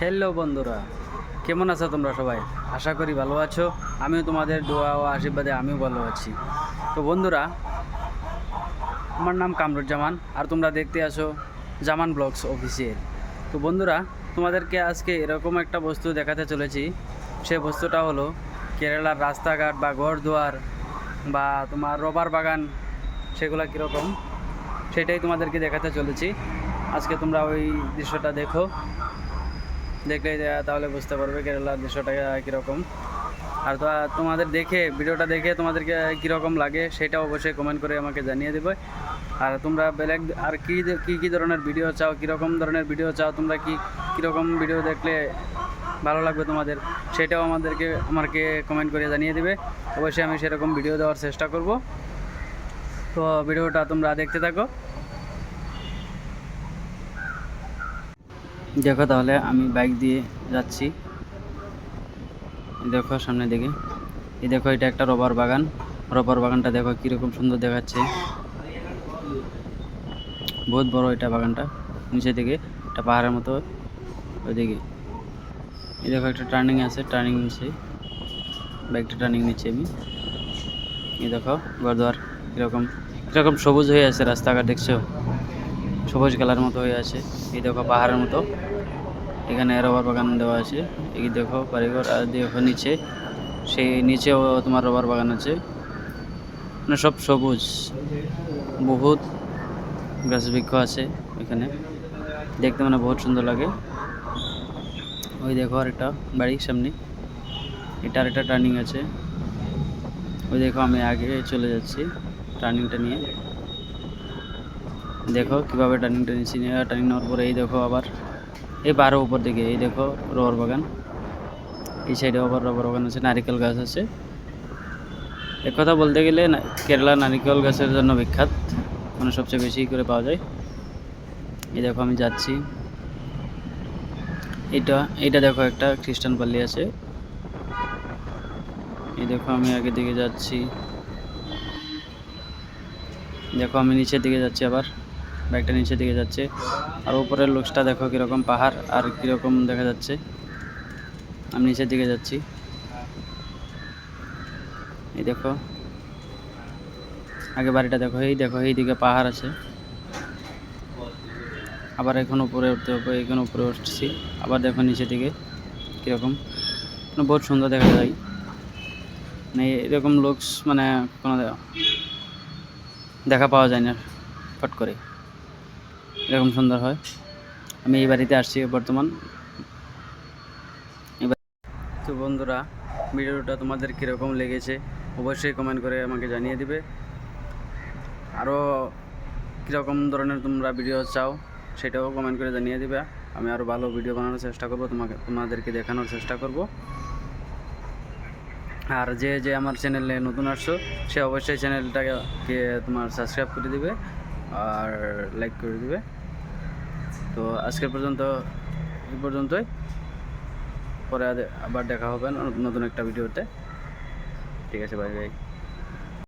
Hello বন্ধুরা। কেমন আছো তোমরা সবাই? আশা করি ভালো আছো। আমিও তোমাদের দোয়া ও আশীর্বাদে আমিও ভালো আছি। তো বন্ধুরা, আমার নাম কামরুজ্জামান, আর তোমরা দেখতে আসো জামান ব্লগস অফিসিয়াল। তো বন্ধুরা, তোমাদেরকে আজকে এরকম একটা বস্তু দেখাতে চলেছি। সে বস্তুটা হলো কেরালার রাস্তাঘাট বা ঘর দুয়ার বা তোমার রবার বাগান, সেগুলো কীরকম, সেটাই তোমাদেরকে দেখাতে চলেছি। আজকে তোমরা ওই দৃশ্যটা দেখো। দেখলে তাহলে বুঝতে পারবে কেরালার দৃশ্যটা কীরকম। আর তোমাদের দেখে, ভিডিওটা দেখে তোমাদেরকে কীরকম লাগে সেটা অবশ্যই কমেন্ট করে আমাকে জানিয়ে দেবে। আর তোমরা বেলেগ, আর কী কী কী ধরনের ভিডিও চাও, কীরকম ধরনের ভিডিও চাও, তোমরা কি, কীরকম ভিডিও দেখলে ভালো লাগবে তোমাদের, সেটাও আমাদেরকে, আমাকে কমেন্ট করে জানিয়ে দেবে। অবশ্যই আমি সেরকম ভিডিও দেওয়ার চেষ্টা করব। তো, ভিডিওটা তোমরা দেখতে থাকো। দেখো তাহলে আমি বাইক দিয়ে যাচ্ছি। দেখো সামনের দিকে। এই দেখো, এটা একটা রবার বাগান। রবার বাগানটা দেখো কীরকম সুন্দর দেখাচ্ছে। বহুত বড় এটা বাগানটা। নিচে দিকে, একটা পাহাড়ের মতো ওইদিকে। এই দেখো, একটা টার্নিং আছে টার্নিং নিচ্ছে বাইকটা টার্নিং নিচ্ছি আমি। এই দেখো গরদুয়ার কীরকম। কীরকম সবুজ হয়ে আছে রাস্তাঘাট, দেখছ? সবুজ কালার মতো হয়ে আছে। এই দেখো পাহাড়ের মতো। এখানে রবার বাগান দেওয়া আছে। এই দেখো বাড়িঘর, আর দেখো নিচে, সেই নিচেও তোমার রবার বাগান আছে। মানে সব সবুজ। বহুত গাছ বৃক্ষ আছে এখানে। দেখতে মানে বহুত সুন্দর লাগে। ওই দেখো আর একটা বাড়ির সামনে। এটা আর একটা টার্নিং আছে। ওই দেখো আমি আগে চলে যাচ্ছি টার্নিংটা নিয়ে। দেখো কীভাবে টার্নিংটা নিচ্ছি টার্নিং নেওয়ার পরে এই দেখো আবার, এই বারো উপর দিকে, এই দেখো রবার বাগান। এই সাইডে আবার রবার বাগান আছে, নারিকেল গাছ আছে। এক কথা বলতে গেলে কেরালা নারিকেল গাছের জন্য বিখ্যাত মানে সবচেয়ে বেশি করে পাওয়া যায়। এই দেখো আমি যাচ্ছি। এটা এটা দেখো একটা খ্রিস্টান পাল্লি আছে। এই দেখো আমি আগের দিকে যাচ্ছি। দেখো আমি নিচের দিকে যাচ্ছি আবার। বাইকটা নিচের দিকে যাচ্ছে। আর উপরের লুকসটা দেখো কীরকম পাহাড় আর কীরকম দেখা যাচ্ছে। আমি নিচের দিকে যাচ্ছি। এই দেখো। আগে বাড়িটা দেখো। এই দেখো, এই দিকে পাহাড় আছে। আবার এখন উপরে উঠতে হবে, এখন উপরে উঠছি। আবার দেখো নিচের দিকে কীরকম। মানে বহুত সুন্দর দেখা যায়। মানে এরকম লুকস মানে কোনো দেখা পাওয়া যায় না, ফট করে। এরকম সুন্দর হয়। আমি এই বাড়িতে আসছি বর্তমান। তো বন্ধুরা, ভিডিওটা তোমাদের কীরকম লেগেছে অবশ্যই কমেন্ট করে আমাকে জানিয়ে দিবে। আরও কীরকম ধরনের তোমরা ভিডিও চাও সেটাও কমেন্ট করে জানিয়ে দিবে। আমি আরও ভালো ভিডিও বানানোর চেষ্টা করব, তোমাকে তোমাদেরকে দেখানোর চেষ্টা করব। আর যে যে আমার চ্যানেলে নতুন আসছো, সে অবশ্যই চ্যানেলটাকে তোমার সাবস্ক্রাইব করে দিবে। আর লাইক করে দিবে। তো আজকের পর্যন্ত, এই পর্যন্তই। পরে আবার দেখা হবে নতুন একটা ভিডিওতে। ঠিক আছে বাই বাই